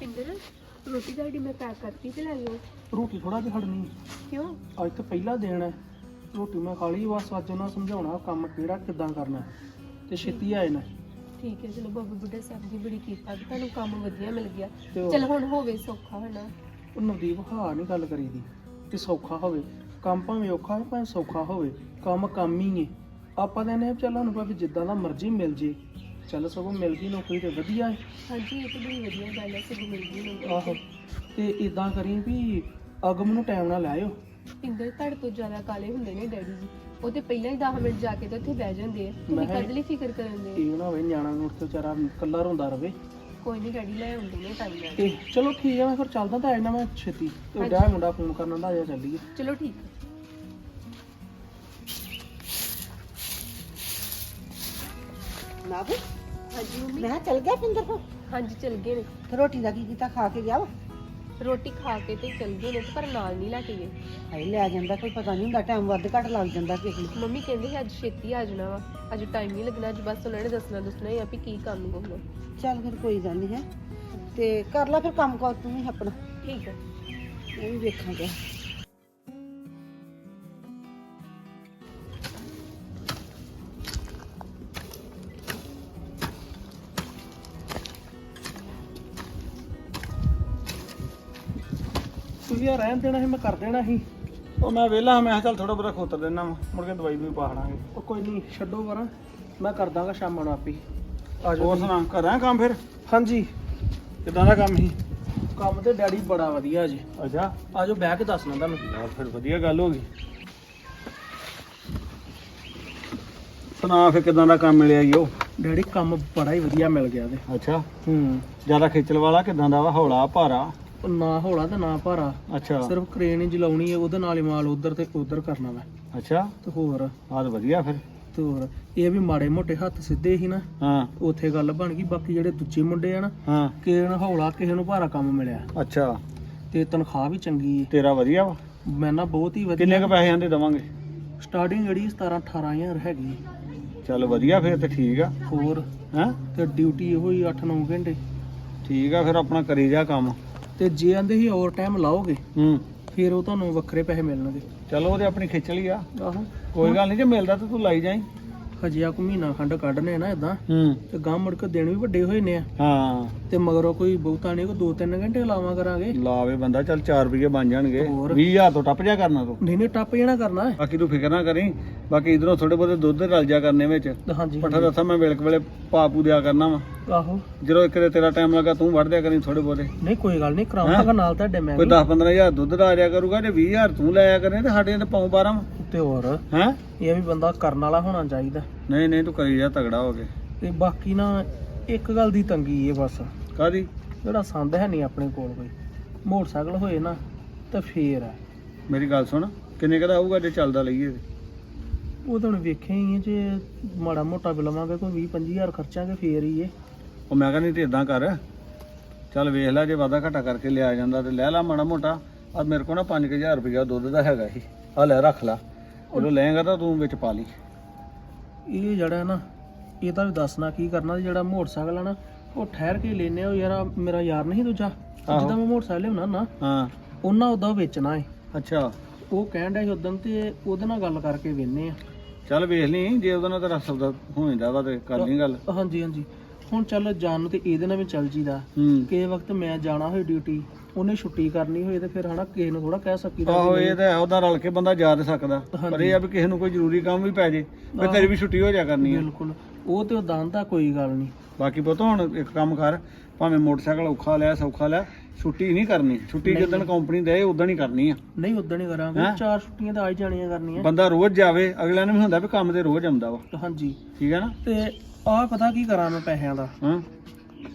ਪਿੰਦਰ ਰੋਟੀ ਤੁਹਾਡੀ ਮੈਂ ਪੈਕ ਕਰਤੀ ਤੇ ਲੈ ਲਿਓ। ਰੋਟੀ ਥੋੜਾ ਜਿਹਾ ਹੜਨੀ ਕਿਉਂ? ਅੱਜ ਤਾਂ ਪਹਿਲਾ ਦਿਨ ਹੈ। ਰੋਟੀ ਮੈਂ ਖਾ ਲਈ ਬਸ ਅੱਜ ਉਹਨਾਂ ਸਮਝਾਉਣਾ ਕੰਮ ਕਿਹੜਾ ਕਿੱਦਾਂ ਕਰਨਾ ਤੇ ਛੇਤੀ ਆਏ ਨਾ। ਠੀਕ ਹੈ ਚਲੋ ਬਾਬਾ ਬੁੱਢਾ ਸਾਹਿਬ ਦੀ ਬੜੀ ਕਿਰਪਾ ਕਿ ਤੁਹਾਨੂੰ ਕੰਮ ਵਧੀਆ ਮਿਲ ਗਿਆ। ਤੇ ਉਹ- ਚਲ ਹੁਣ ਹੋਵੇ ਸੌਖਾ ਹਨਾ ਉਹ ਨਵਦੀਪ ਹਾਂ ਨਹੀਂ ਗੱਲ ਕਰੀਦੀ ਕਿ ਸੌਖਾ ਹੋਵੇ। ਕੰਮ ਭਾਵੇਂ ਔਖਾ ਹੋਵੇ ਭਾਵੇਂ ਸੌਖਾ ਹੋਵੇ। ਕੰਮ ਕੰਮ ਹੀ ਹੈ। ਆਪਾਂ ਤਾਂ ਇਹਨੇ ਚੱਲ ਸਾਨੂੰ ਭਾਵੇਂ ਜਿੱਦਾਂ ਦਾ ਮਰਜ਼ੀ ਮਿਲ ਜੇ। ਚੱਲ ਸਗੋਂ ਮਿਲ ਗਈ ਨੌਕਰੀ ਤੇ ਵਧੀਆ ਹੈ ਹਾਂਜੀ ਇਹ ਤਾਂ ਬੜੀ ਵਧੀਆ ਗੱਲ ਹੈ ਸਗੋਂ ਮਿਲ ਗਈ ਮੈਨੂੰ ਆਹੋ ਤੇ ਇਦਾਂ ਕਰੀ ਵੀ ਅਗਮ ਨੂੰ ਟਾਈਮ ਨਾਲ ਲੈ ਆਇਓ। ਪਿੰਦਰ ਤੁਹਾਡੇ ਤੋਂ ਜ਼ਿਆਦਾ ਕਾਲੇ ਹੁੰਦੇ ਨੇ ਡੈਡੀ ਜੀ। ਉਹ ਤੇ ਪਹਿਲਾਂ ਹੀ 10 ਮਿੰਟ ਜਾ ਕੇ ਤੇ ਉੱਥੇ ਬਹਿ ਜਾਂਦੇ ਆ। ਤੁਸੀਂ ਮੈਂ- ਕਦ ਲਈ ਫਿਕਰ ਕਰਨ ਦੇ ਇਹ ਨਾ ਹੋਵੇ ਨਿਆਣਾ ਨੂੰ ਉੱਥੇ ਵਿਚਾਰਾ ਇਕੱਲਾ ਰੋਂਦਾ ਰਵੇ। ਕੋਈ ਨਹੀਂ ਡੈਡੀ ਲੈ ਆਉਂਦੇ ਨੇ ਟਾਈਮ ਨਾਲ। ਤੇ ਚਲੋ ਠੀਕ ਹੈ ਮੈਂ ਫਿਰ ਚੱਲਦਾ ਤਾਂ ਆਇਨਾ ਮੈਂ ਛੇਤੀ। ਤੇ ਹਾਂਜੀ। ਮੁੰਡਾ ਫੋਨ ਕਰਨ ਦਾ ਆ ਜਾ ਚੱਲੀਏ। ਚਲੋ ਠੀਕ ਹੈ ਨਾ ਵੀ ਹਾਂਜੀ ਮੰਮੀ। ਮੈਂ ਕਿਹਾ ਚੱਲ ਗਿਆ ਪਿੰਦਰ ਕੋ ਹਾਂਜੀ ਚਲ ਗਏ ਨੇ। ਤੇ ਰੋਟੀ ਦਾ ਕੀ ਕੀਤਾ ਖਾ ਕੇ ਗਿਆ ਵਾ? ਰੋਟੀ ਖਾ ਕੇ ਤੇ ਚਲ ਗਏ ਨੇ ਤੇ ਪਰ ਨਾਲ ਨਹੀਂ ਲੈ ਕੇ ਗਏ। ਹਾਏ ਲੈ ਜਾਂਦਾ ਕੋਈ ਪਤਾ ਨਹੀਂ ਹੁੰਦਾ ਟਾਈਮ ਵੱਧ ਘੱਟ ਲੱਗ ਜਾਂਦਾ ਕਿਸੇ ਨੂੰ। ਮੰਮੀ ਕਹਿੰਦੇ ਸੀ ਅੱਜ ਛੇਤੀ ਆ ਜਾਣਾ ਵਾ ਅੱਜ ਟਾਈਮ ਨਹੀਂ ਲੱਗਣਾ ਅੱਜ ਬਸ ਉਹਨਾਂ ਨੇ ਦੱਸਣਾ ਦੱਸਣਾ ਹੀ ਆ ਵੀ ਕੀ ਕੰਮ ਕਰਨਾ ਚੱਲ ਫਿਰ ਕੋਈ ਗੱਲ ਨਹੀਂ ਹੈ। ਤੇ ਕਰ ਲੈ ਫਿਰ ਕੰਮ ਕਰ ਤੂੰ ਵੀ ਆਪਣਾ। ਠੀਕ ਹੈ ਇਹ ਵੀ ਵੇਖਾਂਗੇ ਤੁਸੀਂ ਆ ਰਹਿਣ ਦੇਣਾ ਸੀ ਮੈਂ ਕਰ ਦੇਣਾ ਸੀ। ਉਹ ਮੈਂ ਵਿਹਲਾ ਮੈਂ ਕਿਹਾ ਚੱਲ ਥੋੜਾ ਬਹੁਤਾ ਖੋਤਰ ਦੇਣਾ ਮੁੜ ਕੇ ਦਵਾਈ ਵੀ ਪਾ ਖੜਾਂਗੇ ਉਹ ਕੋਈ ਨਹੀਂ ਛੱਡੋ ਵਰਾਂ ਮੈਂ ਕਰ ਦਾਂਗਾ ਸ਼ਾਮ ਨੂੰ ਆਪੇ ਆ ਜਾਓ ਹੋਰ ਤੁਸੀਂ। ਸੁਣਾ ਕਰਾਂ ਕੰਮ ਫਿਰ? ਹਾਂਜੀ। ਕਿਦਾਂ ਦਾ ਕੰਮ ਸੀ? ਕੰਮ ਤੇ ਡੈਡੀ ਬੜਾ ਵਧੀਆ ਜੀ। ਅੱਛਾ। ਆ ਜਾਓ ਬਹਿ ਕੇ ਦੱਸਣਾ ਤੁਹਾਨੂੰ। ਯਾਰ ਫਿਰ ਵਧੀਆ ਗੱਲ ਹੋ ਗਈ। ਸੁਣਾ ਫਿਰ ਕਿਦਾਂ ਦਾ ਕੰਮ ਮਿਲਿਆ ਈ ਉਹ? ਡੈਡੀ ਕੰਮ ਬੜਾ ਹੀ ਵਧੀਆ ਮਿਲ ਗਿਆ ਤੇ। ਅੱਛਾ। ਹੂੰ। ਜ਼ਿਆਦਾ ਖੇਚਲ ਵਾਲਾ ਕਿਦਾਂ ਦਾ ਵਾ ਹੌਲਾ ਭਾਰਾ? ਨਾ ਹੌਲਾ ਤੇ ਨਾ ਭਾਰਾ। ਅੱਛਾ। ਸਿਰਫ ਕ੍ਰੇਨ ਹੀ ਚਲਾਉਣੀ ਹੈ ਉਹਦੇ ਨਾਲ ਹੀ ਮਾਲ ਉਧਰ ਤੇ ਉਧਰ ਕਰਨਾ ਵਾ। ਅੱਛਾ। ਤੇ ਹੋਰ। ਆਹ ਤਾਂ ਵਧੀਆ ਫਿਰ। ਤੇ ਹੋਰ। ਇਹ ਵੀ ਮਾੜੇ ਮੋਟੇ ਹੱਥ ਸਿੱਧੇ ਸੀ ਨਾ। ਹਾਂ। ਉੱਥੇ ਗੱਲ ਬਣ ਗਈ ਬਾਕੀ ਜਿਹੜੇ ਦੂਜੇ ਮੁੰਡੇ ਆ ਨਾ ਹਾਂ। ਕਿਸੇ ਨੂੰ ਹੌਲਾ ਕਿਸੇ ਨੂੰ ਭਾਰਾ ਕੰਮ ਮਿਲਿਆ। ਅੱਛਾ। ਤੇ ਤਨਖਾਹ ਵੀ ਚੰਗੀ ਹੈ। ਤੇਰਾ ਵਧੀਆ ਵਾ। ਮੈਂ ਨਾ ਬਹੁਤ ਹੀ ਕਿੰਨੇ ਵਧੀਆ ਕ ਪੈਸੇ ਆਂਦੇ ਦਵਾਂਗੇ? ਸਟਾਰਟਿੰਗ ਜਿਹੜੀ 17 18000 ਹੈਗੀ ਚੱਲ ਵਧੀਆ ਫਿਰ ਤੇ ਠੀਕ ਆ। ਹੋਰ। ਹੈਂ? ਤੇ ਡਿਊਟੀ ਇਹੋ ਹੀ 8-9 ਘੰਟੇ। ਠੀਕ ਆ ਫਿਰ ਆਪਣਾ ਕਰੀ ਜਾ ਕੰਮ। ਤੇ ਜੇ ਆਂਦੇ ਹੀ ਓਵਰ ਟਾਈਮ ਲਾਓਗੇ ਹੂੰ। ਫਿਰ ਉਹ ਤੁਹਾਨੂੰ ਵੱਖਰੇ ਪੈਸੇ ਮਿਲਣਗੇ। ਚਲੋ ਉਹਦੇ ਆਪਣੀ ਖੇਚਲ ਹੀ ਆ। ਆਹੋ। ਕੋਈ ਗੱਲ ਨਹੀਂ ਜੇ ਮਿਲਦਾ ਤਾਂ ਤੂੰ ਲਾਈ ਜਾਈਂ। ਹਜੇ ਆ ਕੋ ਮਹੀਨਾ ਖੰਡ ਕੱਢਨੇ ਨਾ ਇਦਾਂ ਹੂੰ। ਤੇ ਗਾਂ ਮੁੜ ਕੇ ਦਿਨ ਵੀ ਵੱਡੇ ਹੋਏ ਨੇ ਆ। ਹਾਂ। ਤੇ ਮਗਰੋਂ ਕੋਈ ਬਹੁਤਾ ਨਹੀਂ ਕੋ 2-3 ਘੰਟੇ ਲਾਵਾਂ ਕਰਾਂਗੇ। ਲਾਵੇ ਬੰਦਾ ਚੱਲ 4 ਰੁਪਏ ਬਣ ਜਾਣਗੇ। ਹੋਰ। 20000 ਤੋਂ ਟੱਪ ਜਾ ਕਰਨਾ ਤੂੰ। ਨਹੀਂ ਨਹੀਂ ਟੱਪ ਜਾਣਾ ਕਰਨਾ। ਹੈ ਬਾਕੀ ਤੂੰ ਫਿਕਰ ਨਾ ਕਰੀ। ਬਾਕੀ ਇਧਰੋਂ ਥੋੜੇ ਬਹੁਤੇ ਦੁੱਧ ਰਲ ਜਾ ਕਰਨੇ ਵਿੱਚ। ਤੇ ਹਾਂਜੀ ਪੱਠਾ ਦੱਸਾਂ ਮੈਂ ਵੇਲਕ ਵੇਲੇ ਪਾਪੂ ਦਿਆ ਕਰਨਾ ਵਾ। ਆਹੋ। ਜਦੋਂ ਇੱਕ ਦੇ ਤੇਰਾ ਟਾਈਮ ਲੱਗਾ ਤੂੰ ਵੜ ਦਿਆ ਕਰੀ ਥੋੜੇ ਬਹੁਤੇ। ਨਹੀਂ ਕੋਈ ਗੱਲ ਨਹੀਂ ਕਰਾਉਂਗਾ ਨਾਲ ਤੁਹਾਡੇ ਮੈਂ ਕੋਈ ਵੀ। 10 15000 ਦੁੱਧ ਦਾ ਆ ਜਾਇਆ ਕਰੂਗਾ ਜੇ 20000 ਤੂੰ ਲਾਇਆ ਕਰੇ ਤੇ ਸਾਡੇ ਤੇ ਪਾਉ 12 ਤੇ ਹੋਰ। ਹੈ? ਇਹ ਵੀ ਬੰਦਾ ਕਰਨ ਵਾਲਾ ਹੋਣਾ ਚਾਹੀਦਾ। ਨਹੀਂ ਨਹੀਂ ਤੂੰ ਕਰੀ ਜਾ ਤਗੜਾ ਹੋ ਕੇ। ਤੇ ਬਾਕੀ ਨਾ ਇੱਕ ਗੱਲ ਦੀ ਤੰਗੀ ਏ ਬਸ। ਕਾਦੀ ਜਿਹੜਾ ਸੰਦ ਹੈ ਨਹੀਂ ਆਪਣੇ ਕੋਲ ਕੋਈ। ਮੋਟਰਸਾਈਕਲ ਹੋਏ ਨਾ ਤੇ ਫੇਰ ਹੈ ਮੇਰੀ ਗੱਲ ਸੁਣ ਕਿੰਨੇ ਕਦਾ ਆਊਗਾ ਜੇ ਚੱਲਦਾ ਲਈਏ? ਤੇ? ਉਹ ਤਾਂ ਹੁਣ ਵੇਖਿਆ ਹੀ ਹੈ ਜੇ ਮਾੜਾ ਮੋਟਾ ਵੀ ਲਵਾਂਗੇ ਕੋਈ 20 25000 ਖਰਚਾਂਗੇ ਫੇਰ ਹੀ ਏ। ਉਹ ਮੈਂ ਕਹਿੰਦੀ ਤੇ ਇਦਾਂ ਕਰ। ਚੱਲ ਵੇਖ ਲੈ ਜੇ ਵਾਦਾ ਘਟਾ ਕਰਕੇ ਲਿਆ ਜਾਂਦਾ ਤੇ ਲੈ ਲਾ ਮਾੜਾ ਮੋਟਾ। ਆ ਮੇਰੇ ਕੋਲ ਨਾ 5000 ਰੁਪਇਆ ਦੁੱਧ ਦਾ ਹੈਗਾ ਸੀ। ਆ ਲੈ ਰੱਖ ਲਾ। ਜਦੋਂ ਲਏਗਾ ਤਾਂ ਤੂੰ ਵਿੱਚ ਪਾ ਲਈ। ਇਹ ਜਿਹੜਾ ਨਾ ਇਹ ਤਾਂ ਵੀ ਦੱਸਣਾ ਕੀ ਕਰਨਾ ਤੇ ਜਿਹੜਾ ਮੋਟਰਸਾਈਕਲ ਆ ਨਾ ਉਹ ਠਹਿਰ ਕੇ ਲੈਨੇ ਆ ਯਾਰ ਮੇਰਾ ਯਾਰ ਨਹੀਂ ਦੂਜਾ। ਜਿੱਦਾਂ ਮੈਂ ਮੋਟਰਸਾਈਕਲ ਲਿਆਉਣਾ ਨਾ। ਹਾਂ। ਉਹਨਾਂ ਉਹਦਾ ਵੇਚਣਾ ਏ। ਅੱਛਾ। ਉਹ ਕਹਿਣ ਡਿਆ ਸੀ ਉਦੋਂ ਤੇ ਉਹਦੇ ਨਾਲ ਗੱਲ ਕਰਕੇ ਵੇਨੇ ਆ। ਚੱਲ ਵੇਖ ਲਈ ਜੇ ਉਹਦਾ ਨਾਲ ਤੇਰਾ ਸੌਦਾ ਹੋ ਜਾਂਦਾ ਵਾ ਤੇ ਕਰ ਲਈ ਗੱਲ। ਹਾਂਜੀ ਹਾਂਜੀ। ਹੁਣ ਚੱਲ ਜਾਣ ਨੂੰ ਤੇ ਇਹਦੇ ਨਾਲ ਵੀ ਚੱਲ ਜੀਦਾ। ਹੂੰ। ਕਿਸੇ ਵਕਤ ਮੈਂ ਜਾਣਾ ਹੋਏ ਡਿਊਟੀ ਉਹਨੇ ਛੁੱਟੀ ਕਰਨੀ ਹੋਏ ਤੇ ਫਿਰ ਹਨਾ ਕਿਸੇ ਨੂੰ ਥੋੜਾ ਕਹਿ ਸਕੀਦਾ ਆਹੋ ਇਹ ਤਾਂ ਹੈ, ਉਹਦਾ ਰਲ ਕੇ ਬੰਦਾ ਜਾ ਤੇ ਸਕਦਾ। ਪਰ। ਇਹ ਆ ਵੀ ਕਿਸੇ ਨੂੰ ਕੋਈ ਜ਼ਰੂਰੀ ਕੰਮ ਵੀ ਪੈ ਜੇ ਵੀ ਤੇਰੀ ਵੀ ਛੁੱਟੀ ਹੋ ਜਾ ਕਰਨੀ ਆ। ਬਿਲਕੁਲ। ਉਹ ਤੇ ਉਹ ਦੰਦਾ ਕੋਈ ਗੱਲ ਨਹੀਂ। ਬਾਕੀ ਪੁੱਤ ਹੁਣ ਇੱਕ ਕੰਮ ਕਰ ਭਾਵੇਂ ਮੋਟਰਸਾਈਕਲ ਔਖਾ ਲਿਆ ਸੌਖਾ ਲਿਆ ਛੁੱਟੀ ਨਹੀਂ ਕਰਨੀ। ਛੁੱਟੀ ਨਹੀਂ। ਜਿੱਦਣ ਕੰਪਨੀ ਦੇ ਉਦੋਂ ਹੀ ਕਰਨੀ ਆ। ਨਹੀਂ ਉਦੋਂ ਹੀ ਕਰਾਂਗੇ। ਹੈਂ? ਚਾਰ ਛੁੱਟੀਆਂ ਤਾਂ ਆ ਹੀ ਜਾਣੀਆਂ ਕਰਨੀਆਂ। ਬੰਦਾ ਰੋਜ਼ ਜਾਵੇ ਅਗਲੇ ਨੂੰ ਵੀ ਹੁੰਦਾ ਵੀ ਕੰਮ ਤੇ ਰੋਜ਼ ਆਉਂਦਾ ਵਾ। ਹਾਂਜੀ। ਠੀਕ ਹੈ ਨਾ? ਤੇ ਆਹ ਪਤਾ ਕੀ ਕਰਾਂ ਮੈਂ ਪੈਸਿਆਂ ਦਾ? ਹਾਂ।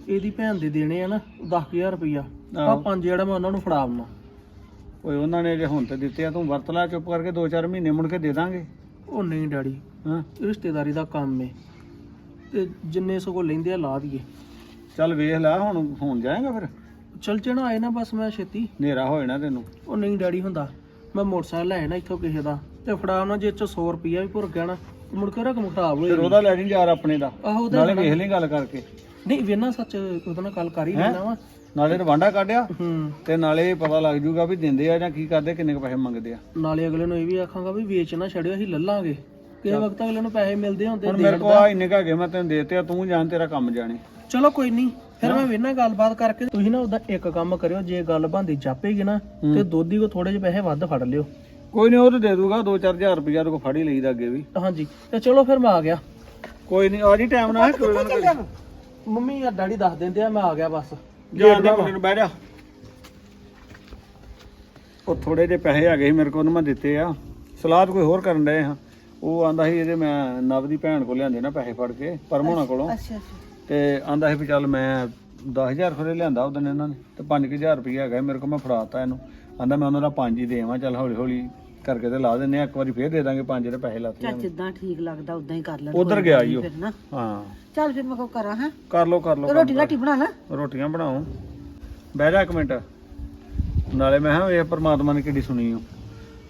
ਇਹਦੀ ਭੈਣ ਦੇ ਦੇਣੇ ਆ ਨਾ 10000 ਰੁਪਇਆ ਆ ਆਹੋ। ਪੰਜ ਜਿਹੜਾ ਮੈਂ ਉਹਨਾਂ ਨੂੰ ਫੜਾਉਣਾ ਓਏ ਉਹਨਾਂ ਨੇ ਜੇ ਹੁਣ ਤੇ ਦਿੱਤੇ ਆ ਤੂੰ ਵਰਤ ਲੈ ਚੁੱਪ ਕਰਕੇ 2-4 ਮਹੀਨੇ ਮੁੜ ਕੇ ਦੇ ਦਾਂਗੇ। ਉਹ ਨਹੀਂ ਡੈਡੀ ਹਾਂ। ਰਿਸ਼ਤੇਦਾਰੀ ਦਾ ਕੰਮ ਏ। ਤੇ ਜਿੰਨੇ ਸਗੋਂ ਲੈਂਦੇ ਆ ਲਾ ਦਈਏ। ਚੱਲ ਵੇਖ ਲੈ ਹੁਣ ਹੁਣ ਜਾਏਗਾ ਫਿਰ। ਚਲ ਚਣਾ ਆਏ ਨਾ ਬਸ ਮੈਂ ਛੇਤੀ। ਹਨੇਰਾ ਹੋ ਜਾਣਾ ਤੈਨੂੰ। ਉਹ ਨਹੀਂ ਡੈਡੀ ਹੁੰਦਾ। ਮੈਂ ਮੋਟਰਸਾਈਕਲ ਲੈ ਨਾ ਇੱਥੋਂ ਕਿਸੇ ਦਾ। ਤੇ ਫੜਾਉਣਾ ਜੇ ਚ 100 ਰੁਪਇਆ ਵੀ ਭੁਰ ਗਿਆ ਨਾ। ਮੁੜ ਕੇ ਰਕਮ ਖਰਾਬ ਹੋਏ ਫਿਰ ਉਹਦਾ ਲੈ ਜੀ ਯਾਰ ਆਪਣੇ ਦਾ। ਆਹੋ ਉਹਦਾ ਨਾਲੇ ਲੈਣਾ। ਵੇਖ ਲਈ ਗੱਲ ਕਰਕੇ। ਨਹੀਂ ਵੇਨਾ ਸੱਚ ਉਹਦੇ ਨਾਲ ਗੱਲ ਕਰ ਹੀ ਹੈਂ? ਲੈਣਾ ਵਾ। ਨਾਲੇ ਰਵਾਂਡਾ ਕੱਢਿਆ। ਹੂੰ। ਤੇ ਨਾਲੇ ਪਤਾ ਲੱਗ ਜੂਗਾ ਵੀ ਦਿੰਦੇ ਆ ਜਾਂ ਕੀ ਕਰਦੇ ਕਿੰਨੇ ਕੁ ਪੈਸੇ ਮੰਗਦੇ ਆ। ਨਾਲੇ ਅਗਲੇ ਨੂੰ ਇਹ ਵੀ ਆਖਾਂਗਾ ਵੀ ਵੇਚ ਨਾ ਛੜਿਓ ਅਸੀਂ ਲੱਲਾਂਗੇ। ਕਿਸੇ ਵਕਤ ਅਗਲੇ ਨੂੰ ਪੈਸੇ ਮਿਲਦੇ ਹੁੰਦੇ ਹੁਣ ਮੇਰੇ ਕੋਲ ਆ ਇੰਨੇ ਕਾ ਗਏ ਮੈਂ ਤੈਨੂੰ ਦੇਤੇ ਆ ਤੂੰ ਜਾਣ ਤੇਰਾ ਕੰਮ ਜਾਣੇ। ਚਲੋ ਕੋਈ ਨਹੀਂ ਫਿਰ ਮੈਂ ਵੇਨਾ ਗੱਲਬਾਤ ਕਰਕੇ। ਤੁਸੀਂ ਨਾ ਉਹਦਾ ਇੱਕ ਕੰਮ ਕਰਿਓ ਜੇ ਗੱਲ ਬੰਦੀ ਜਾਪੇਗੀ ਨਾ ਤੇ ਦੋਧੀ ਕੋ ਥੋੜੇ ਜਿਹੇ ਪੈਸੇ ਵੱਧ ਫੜ ਲਿਓ। ਕੋਈ ਨਹੀਂ ਉਹ ਤੇ ਦੇ ਦੂਗਾ 2-4000 ਰੁਪਇਆ ਤੇ ਕੋ ਫੜ ਹੀ ਲਈਦਾ ਅੱਗੇ ਵੀ। ਹਾਂਜੀ ਤੇ ਚਲੋ ਫਿਰ ਮੈਂ ਆ ਗਿਆ। ਕੋਈ ਨਹੀਂ ਆ ਜੀ ਟਾਈਮ ਨਾਲ ਕੋਈ ਨੀ। ਮੰਮੀ ਜਾਂ ਡੈਡੀ ਦੱਸ ਦਿੰਦੇ ਆ ਮੈਂ ਆ ਗਿਆ ਬਸ। ਜਾਣ ਦੇ ਮੁੰਡੇ ਨੂੰ ਬਹਿ ਜਾ। ਉਹ ਥੋੜੇ ਜਿਹੇ ਪੈਸੇ ਹੈਗੇ ਸੀ ਮੇਰੇ ਕੋਲ ਉਹਨੂੰ ਮੈਂ ਦਿੱਤੇ ਆ। ਸਲਾਹ ਤਾਂ ਕੋਈ ਹੋਰ ਕਰਨ ਡਏ ਹਾਂ ਉਹ ਆਂਦਾ ਸੀ ਇਹਦੇ ਮੈਂ ਨਵ ਦੀ ਭੈਣ ਕੋਲ ਲਿਆਂਦੇ ਨਾ ਪੈਸੇ ਫੜ ਕੇ ਪਰਮੋਣਾ ਕੋਲੋਂ। ਅੱਛਾ ਅੱਛਾ। ਤੇ ਆਂਦਾ ਸੀ ਵੀ ਚੱਲ ਮੈਂ 10000 ਖਰੇ ਲਿਆਂਦਾ ਉਹਦਨ ਇਹਨਾਂ ਨੇ ਤੇ 5000 ਰੁਪਏ ਹੈਗਾ ਸੀ ਮੇਰੇ ਕੋਲ ਮੈਂ ਫੜਾਤਾ ਇਹਨੂੰ। ਆਂਦਾ ਮੈਂ ਉਹਨਾਂ ਦਾ ਪੰਜ ਹੀ ਦੇਵਾਂ ਚੱਲ ਹੌਲੀ ਹੌਲੀ ਕਰਕੇ ਤੇ ਲਾ ਦਿੰਨੇ ਆ ਇੱਕ ਵਾਰੀ ਫੇਰ ਦੇ ਦਾਂਗੇ ਪੰਜ ਦੇ ਪੈਸੇ ਲਾਤੇ ਚੱਲ ਜਿੱਦਾਂ ਠੀਕ ਲੱਗਦਾ ਉਦਾਂ ਹੀ ਕਰ ਲੈ ਉਧਰ ਗਿਆ ਈ ਉਹ। ਫਿਰ ਨਾ। ਹਾਂ। ਚੱਲ ਫਿਰ ਮੈਂ ਕੋ ਕਰਾਂ ਹਾਂ? ਕਰ ਲੋ ਕਰ ਲੋ ਰੋਟੀ ਰਾਟੀ ਬਣਾ ਲਾ। ਰੋਟੀਆਂ ਬਣਾਓ। ਬਹਿ ਜਾ ਇੱਕ ਮਿੰਟ। ਨਾਲੇ ਮੈਂ ਕਿਹਾ ਵੇਖ ਪ੍ਰਮਾਤਮਾ ਨੇ ਕਿੱਡੀ ਸੁਣੀ ਓ।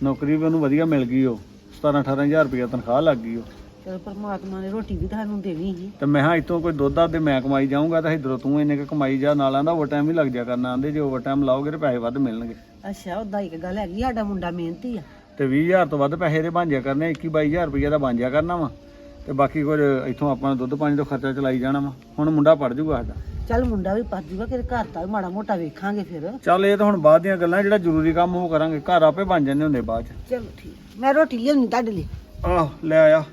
ਨੌਕਰੀ ਵੀ ਉਹਨੂੰ ਵਧੀਆ ਮਿਲ ਗਈ ਓ। 17 18000 ਰੁਪਏ ਤਨਖਾਹ ਲੱਗ ਗਈ ਚਲ ਪਰਮਾਤਮਾ ਨੇ ਰੋਟੀ ਵੀ ਤੁਹਾਨੂੰ ਦੇਣੀ ਸੀ। ਤੇ ਮੈਂ ਕਿਹਾ ਇਤੋਂ ਕੋਈ ਦੁੱਧ ਆ ਤੇ ਮੈਂ ਕਮਾਈ ਜਾਊਂਗਾ ਤਾਂ ਇਧਰੋਂ ਤੂੰ ਇੰਨੇ ਕੁ ਕਮਾਈ ਜਾ ਨਾਲ ਆਂਦਾ ਓਵਰ ਟਾਈਮ ਵੀ ਲੱਗ ਜਾ ਕਰਨਾ ਆਂਦੇ ਜੇ ਓਵਰ ਟਾਈਮ ਲਾਓਗੇ ਤੇ ਪੈਸੇ ਵੱਧ ਮਿਲਣਗੇ। ਅੱਛਾ ਉਦਾਂ ਇੱਕ ਗੱਲ ਹੈਗੀ ਸਾਡਾ ਮੁੰਡਾ ਮਿਹਨਤੀ ਆ। ਤੇ 20000 ਤੋਂ ਵੱਧ ਪੈਸੇ ਦੇ ਬਣ ਜਾ ਕਰਨੇ 21 22000 ਰੁਪਏ ਦਾ ਜਾ ਕਰਨਾ ਵਾ। ਤੇ ਬਾਕੀ ਕੁਝ ਇੱਥੋਂ ਆਪਾਂ ਦੁੱਧ ਪਾਣੀ ਤੋਂ ਖਰਚਾ ਚਲਾਈ ਜਾਣਾ ਵਾ। ਹੁਣ ਮੁੰਡਾ ਪੜ ਜੂਗਾ ਸਾਡਾ। ਚੱਲ ਮੁੰਡਾ ਵੀ ਪੜ ਜੂਗਾ ਕਿ ਘਰ ਦਾ ਵੀ ਮਾੜਾ ਮੋਟਾ ਵੇਖਾਂਗੇ ਫਿਰ। ਚੱਲ ਇਹ ਤਾਂ ਹੁਣ ਬਾਅਦ ਦੀਆਂ ਗੱਲਾਂ ਜਿਹੜਾ ਜ਼ਰੂਰੀ ਕੰਮ ਉਹ ਕਰਾਂਗੇ। ਘਰ ਆਪੇ ਬਣ ਜਾਂਦੇ ਹੁੰਦੇ ਬਾਅਦ ਚ। ਚਲੋ ਠੀਕ ਮੈਂ ਰੋਟੀ ਲਿਆਉਣੀ ਤੁਹਾਡੇ ਲਈ। ਆਹ ਲੈ ਆਇਆ।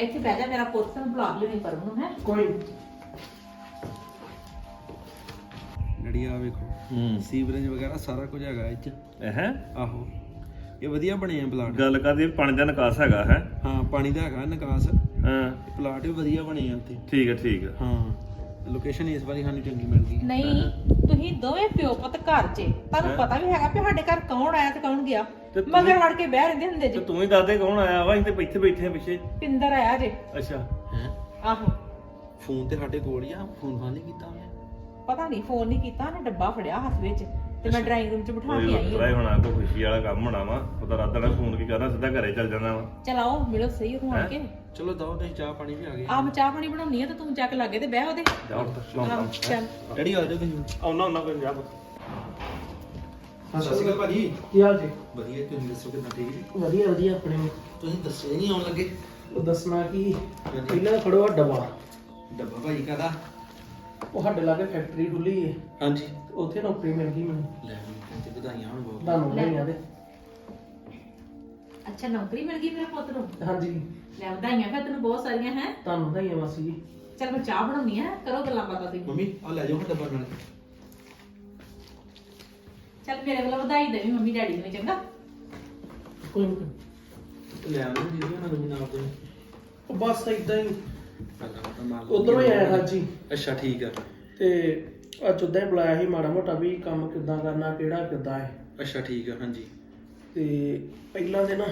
ਇੱਥੇ ਬਹਿ ਜਾ ਮੇਰਾ ਪੁੱਤ ਨੂੰ ਬੁਲਾ ਲਿਓ ਨਹੀਂ ਪਰਮ ਨੂੰ ਹੈ? ਕੋਈ ਡੈਡੀ ਆ ਵੇਖੋ ਸੀਵਰੇਜ ਵਗੈਰਾ ਸਾਰਾ ਕੁਝ ਹੈਗਾ ਇਹ ਚ। ਹੈ ਆਹੋ। ਇਹ ਵਧੀਆ ਬਣੇ ਆ ਪਲਾਟ। ਗੱਲ ਕਰਦੇ ਪਾਣੀ ਦਾ ਨਿਕਾਸ ਹੈਗਾ ਹੈ? ਹਾਂ ਪਾਣੀ ਦਾ ਹੈਗਾ ਨਿਕਾਸ। ਹਾਂ। ਪਲਾਟ ਵੀ ਵਧੀਆ ਬਣੇ ਆ ਉੱਥੇ ਠੀਕ ਹੈ ਠੀਕ ਹੈ ਹਾਂ। ਲੋਕੇਸ਼ਨ ਇਸ ਵਾਰੀ ਸਾਨੂੰ ਚੰਗੀ ਮਿਲ ਗਈ। ਨਹੀਂ ਤੁਸੀਂ ਦੋਵੇਂ ਪਿਓ ਪੁੱਤ ਘਰ 'ਚ ਤੁਹਾਨੂੰ ਪਤਾ ਵੀ ਹੈਗਾ ਵੀ ਸਾਡੇ ਘਰ ਕੌਣ ਆਇਆ ਤੇ ਕੌਣ ਗਿਆ। ਤੇ ਤੂੰ- ਮਗਰ ਵੜ ਕੇ ਬਹਿ ਰਹਿੰਦੇ ਹੁੰਦੇ ਤੇ ਜੀ। ਤੂੰ ਹੀ ਦੱਸ ਦੇ ਕੌਣ ਆਇਆ ਵਾ ਅਸੀਂ ਤੇ ਇੱਥੇ ਬੈਠੇ ਆ ਪਿੱਛੇ। ਪਿੰਦਰ ਆਇਆ ਜੇ। ਅੱਛਾ। ਹੈ? ਆਹੋ। ਫੋਨ ਤੇ ਸਾਡੇ ਕੋਲ ਹੀ ਆ ਫੋਨ ਫਾਨ ਨਹੀਂ ਕੀਤਾ ਉਹਨੇ। ਪਤਾ ਨਹੀਂ ਫੋਨ ਨਹੀਂ ਕੀਤਾ ਉਹਨੇ ਡੱਬਾ ਫੜਿਆ ਹੱਥ ਵਿੱਚ ਤੇ ਮੈਂ ਡਰਾਇੰਗ ਰੂਮ 'ਚ ਬਿਠਾ ਕੇ ਆਈ ਕੋਈ ਹੋਣਾ ਕੋਈ ਖੁਸ਼ੀ ਵਾਲਾ ਕੰਮ ਹੋਣਾ ਵਾ ਉਹਦਾ ਰਾਤ ਨਾਲ ਫੋਨ ਕੀ ਕਰਨਾ ਸਿੱਧਾ ਘਰੇ ਚੱਲ ਜਾਣਾ ਵਾ। ਚਲਾਓ ਮਿਲੋ ਸਹੀ ਉਹਨੂੰ ਆਣ ਕੇ। ਚਲੋ ਦੋ ਨਹੀਂ ਚਾਹ ਪਾਣੀ ਵੀ ਆ ਗਏ ਆ ਮੈਂ ਚਾਹ ਪਾਣੀ ਬਣਾਉਣੀ ਆ ਤੇ ਤੂੰ ਚੱਕ ਲਾਗੇ ਤੇ ਬਹਿ ਉਹਦੇ। ਜਾਓ ਆਹ, ਚੱਲ। ਡੈਡੀ ਆ ਜਾਓ ਤੁਸੀਂ। ਆਉਣਾ ਉਹਨਾਂ ਕੋਈ ਜਾ ਸਤਿ ਸ਼੍ਰੀ ਅਕਾਲ ਭਾਜੀ। ਕੀ ਹਾਲ ਜੀ? ਵਧੀਆ ਤੁਸੀਂ ਦੱਸੋ ਕਿੰਨਾ ਠੀਕ ਜੀ? ਵਧੀਆ ਵਧੀਆ ਆਪਣੇ। ਤੁਸੀਂ ਦੱਸੇ ਨਹੀਂ ਆਉਣ ਲੱਗੇ? ਉਹ ਦੱਸਣਾ ਕੀ? ਪਹਿਲਾਂ ਤਾਂ ਫੜੋ ਆ ਡੱਬਾ। ਡੱਬਾ ਭਾਜੀ ਕਾਦਾ ਉਹ ਸਾਡੇ ਲਾਗੇ ਫੈਕਟਰੀ ਖੁੱਲੀ ਹੈ ਹਾਂਜੀ। ਉੱਥੇ ਨੌਕਰੀ ਮਿਲ ਗਈ ਮੈਨੂੰ। ਲੈ ਮੈਨੂੰ ਤੇ ਵਧਾਈਆਂ ਹੋਣ ਬਹੁਤ। ਤੁਹਾਨੂੰ ਵਧਾਈਆਂ ਦੇ ਅੱਛਾ ਨੌਕਰੀ ਮਿਲ ਗਈ ਮੇਰੇ ਪੁੱਤ ਨੂੰ? ਹਾਂਜੀ। ਲੈ ਵਧਾਈਆਂ ਫਿਰ ਤੈਨੂੰ ਬਹੁਤ ਸਾਰੀਆਂ ਹੈ? ਤੁਹਾਨੂੰ ਵਧਾਈਆਂ ਮਾਸੀ ਜੀ। ਚਲ ਮੈਂ ਚਾਹ ਬਣਾਉਣੀ ਆ ਕਰੋ ਗੱਲਾਂ ਬਾਤਾਂ ਤੁਸੀਂ। ਮੰਮੀ ਆ ਲੈ ਜਾਓ ਡੱਬਾ ਨਾਲ। ਚੱਲ ਮੇਰੇ ਵੱਲੋਂ ਵਧਾਈ ਦੇਵੀ ਮੰਮੀ ਡੈਡੀ ਨੂੰ ਚੰਗਾ? ਕੋਈ ਨਹੀਂ ਲੈ ਆਉਣਾ ਜੀ ਉਹਨਾਂ ਨੂੰ ਵੀ ਨਾਲ ਦੇ। ਉਹ ਬਸ ਇਦਾਂ ਹੀ। ਪਹਿਲਾਂ ਪਤਾ ਮਾਲ ਉਧਰੋਂ ਹੀ ਆਇਆ ਹਾਂਜੀ ਅੱਛਾ ਠੀਕ ਆ। ਤੇ ਅੱਜ ਉਦਾਂ ਹੀ ਬੁਲਾਇਆ ਸੀ ਮਾੜਾ ਮੋਟਾ ਵੀ ਕੰਮ ਕਿੱਦਾਂ ਕਰਨਾ ਕਿਹੜਾ ਕਿੱਦਾਂ ਹੈ। ਅੱਛਾ ਠੀਕ ਆ ਹਾਂਜੀ। ਤੇ ਪਹਿਲਾਂ ਦੇ ਨਾ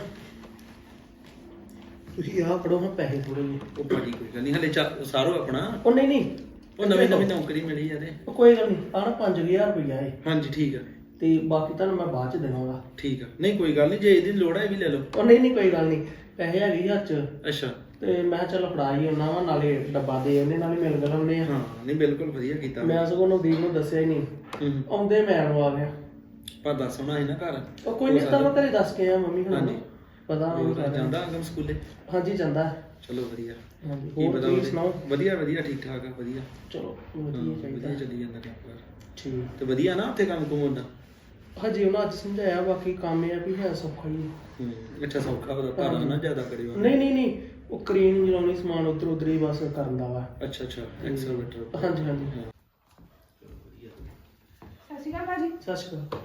ਤੁਸੀਂ ਆਹ ਫੜੋ ਹਾਂ ਪੈਸੇ ਥੋੜੇ ਜਿਹੇ। ਉਹ ਭਾਜੀ ਕੋਈ ਗੱਲ ਨਹੀਂ ਹਲੇ ਚੱਲ ਸਾਰੋ ਆਪਣਾ। ਉਹ ਨਹੀਂ ਨਹੀਂ। ਉਹ ਨਵੀਂ ਨਵੀਂ ਨੌਕਰੀ ਮਿਲੀ ਆ ਤੇ। ਉਹ ਕੋਈ ਗੱਲ ਨਹੀਂ ਆਹ ਨਾ 5000 ਰੁਪਇਆ ਹੈ ਹਾਂਜੀ ਠੀਕ ਆ। ਤੇ ਬਾਕੀ ਤੁਹਾਨੂੰ ਮੈਂ ਬਾਅਦ ਚ ਦੇਵਾਂਗਾ ਠੀਕ ਆ। ਨਹੀਂ ਕੋਈ ਗੱਲ ਨਹੀਂ ਜੇ ਇਹਦੀ ਲੋੜ ਹੈ ਇਹ ਵੀ ਲੈ ਲਓ। ਉਹ ਨਹੀਂ ਨਹੀਂ ਕੋਈ ਗੱਲ ਨਹੀਂ। ਪੈਸੇ ਹੈਗੇ ਸੀ ਹੱਥ ਚ। ਅੱਛਾ। ਤੇ ਮੈਂ ਕਿਹਾ ਚੱਲ ਫੜਾ ਹੀ ਉਹਨਾਂ ਵਾ ਨਾਲੇ ਡੱਬਾ ਦੇ ਉਹਨੇ ਨਾਲੇ ਮਿਲ ਗਏ ਉਹਨੇ ਹਾਂ ਨਹੀਂ ਬਿਲਕੁਲ ਵਧੀਆ ਕੀਤਾ। ਮੈਂ ਸਗੋਂ ਨਵਦੀਪ ਨੂੰ ਦੱਸਿਆ ਹੀ ਨਹੀਂ। ਹੂੰ ਆਉਂਦੇ ਮੈਂ ਨੂੰ ਆ ਗਿਆ। ਪਰ ਦੱਸ ਹੋਣਾ ਹੈ ਨਾ ਘਰ। ਉਹ ਕੋਈ ਨਹੀਂ ਤਾਂ ਮੈਂ ਘਰੇ ਦੱਸ ਕੇ ਆ ਮੰਮੀ ਹੁਣਾਂ ਹਾਂਜੀ। ਪਤਾ ਹੋਰ ਹੋਊਗਾ ਜਾਂਦਾ ਅਗਮ ਸਕੂਲੇ? ਹਾਂਜੀ ਜਾਂਦਾ। ਚਲੋ ਵਧੀਆ। ਹਾਂਜੀ ਕੀ ਹੋਰ ਪਤਾ ਤੁਸੀਂ ਉਹਦੇ- ਸੁਣਾਓ? ਵਧੀਆ ਵਧੀਆ ਠੀਕ ਠਾਕ ਆ ਵਧੀਆ। ਚਲੋ ਹਾਂ, ਵਧੀਆ ਚਾਹੀਦਾ। ਚੱਲੀ ਜਾਂਦਾ ਕੰਮ ਠੀਕ। ਤੇ ਵਧੀਆ ਨਾ ਉੱਥੇ ਕੰਮ ਕੁਮ ਹੁੰਦਾ? ਹਜੇ ਉਹਨਾਂ ਅੱਜ ਸਮਝਾਇਆ ਬਾਕੀ ਕੰਮ ਇਹ ਆ ਵੀ ਹੈ ਸੌਖਾ ਹੀ ਹੈ। ਹੂੰ ਅੱਛਾ ਸੌਖਾ ਉਹਦਾ ਭਾਰਾ ਨਾ ਜ਼ਿਆਦਾ ਕਰਿਓ ਨਹੀਂ ਨਹੀਂ ਨਹੀਂ ਉਹ ਕ੍ਰੇਨ ਚਲਾਉਣੀ ਸਮਾਨ ਉਧਰ ਉਧਰ ਹੀ ਬਸ ਕਰਨ ਦਾ ਵਾ। ਅੱਛਾ ਅੱਛਾ ਐਕਸਲਰੇਟਰ ਹਾਂਜੀ ਹਾਂਜੀ। ਸਤਿ ਸ਼੍ਰੀ ਅਕਾਲ ਭਾਜੀ। ਸਤਿ ਸ਼੍ਰੀ ਅਕਾਲ।